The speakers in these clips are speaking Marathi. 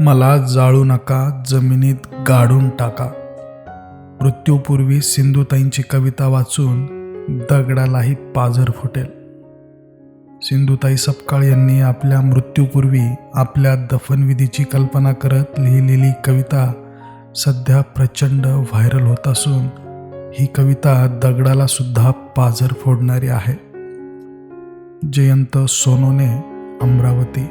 मला जाळू नका जमिनीत गाडून टाका. मृत्यूपूर्वी सिंधुताईंची कविता वाचून दगडालाही पाझर फुटेल. सिंधुताई सपकाळ यांनी आपल्या मृत्यूपूर्वी आपल्या दफनविधीची कल्पना करत लिहिलेली कविता सध्या प्रचंड व्हायरल होत असून ही कविता दगडाला सुद्धा पाझर फोडणारी आहे. जयंत सोनोने अमरावती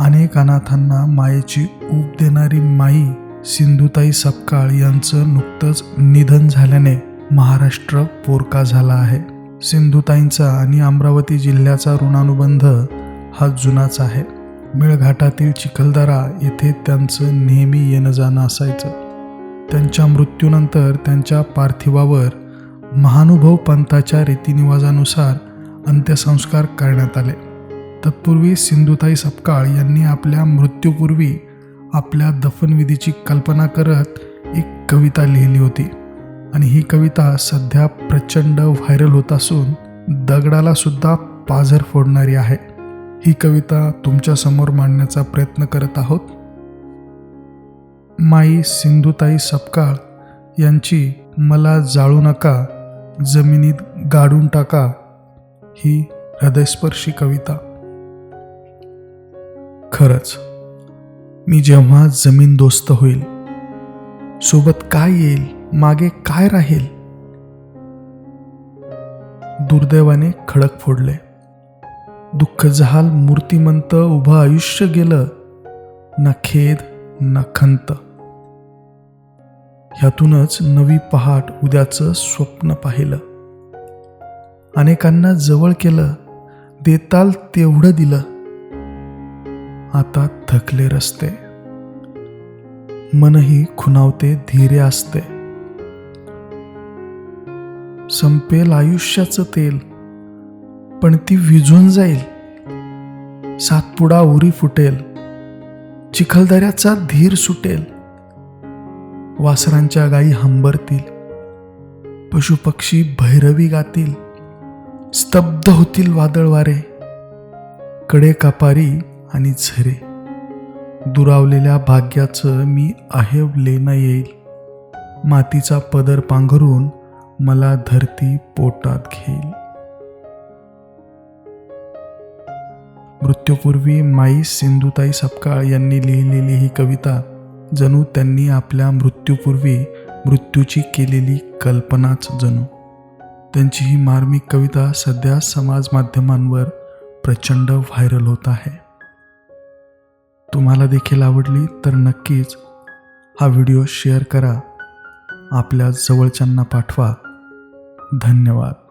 अनेक अनाथांना मायेची ऊब देणारी माई सिंधुताई सपकाळ यांचं नुकतंच निधन झाल्याने महाराष्ट्र पोरका झाला आहे. सिंधुताईंचा आणि अमरावती जिल्ह्याचा ऋणानुबंध हा जुनाच आहे. मेळघाटातील चिखलदरा येथे त्यांचं नेहमी येणं जाणं असायचं. त्यांच्या मृत्यूनंतर त्यांच्या पार्थिवावर महानुभव पंथाच्या रीतिनिवाजानुसार अंत्यसंस्कार करण्यात आले. तत्पूर्वी सिंधुताई सपकाळ यांनी आपल्या मृत्यूपूर्वी आपल्या दफनविधीची कल्पना करत एक कविता लिहिली होती. आणि ही कविता सध्या प्रचंड व्हायरल होत असून दगडाला सुद्धा पाझर फोडणारी आहे. ही कविता तुमच्यासमोर मांडण्याचा प्रयत्न करत आहोत. माई सिंधुताई सपकाळ यांची मला जाळू नका जमिनीत गाडून टाका ही हृदयस्पर्शी कविता. खरंच मी जेव्हा जमीन दोस्त होईल सोबत काय येईल मागे काय राहील? दुर्दैवाने खडक फोडले. दुःख जहाल मूर्तिमंत उभं आयुष्य गेलं न खेद न खंत. ह्यातूनच नवी पहाट उद्याचं स्वप्न पाहिलं. अनेकांना जवळ केलं देताल तेवढं दिलं. आता थकले रस्ते. मनही खुनावते धीरे असते. संपेल आयुष्याचं तेल पण ती विझून जाईल. सातपुडा उरी फुटेल चिखलदऱ्याचा धीर सुटेल. वासरांच्या गायी हंबरतील पशुपक्षी भैरवी गातील स्तब्ध होतील वादळ वारे कडे कापारी आणि झरे. दुरावलेल्या भाग्याचं मी आहेव न येईल मातीचा पदर पांघरून मला धरती पोटात घेईल. मृत्यूपूर्वी माई सिंधुताई सपकाळ यांनी लिहिलेली ही कविता जणू त्यांनी आपल्या मृत्यूपूर्वी मृत्यूची केलेली कल्पनाच जणू. त्यांची ही मार्मिक कविता सध्या समाज माध्यमांवर प्रचंड व्हायरल होत आहे. तुम्हाला देखील आवडली तर नक्कीच हा व्हिडिओ शेअर करा. आपल्या जवळच्यांना पाठवा. धन्यवाद.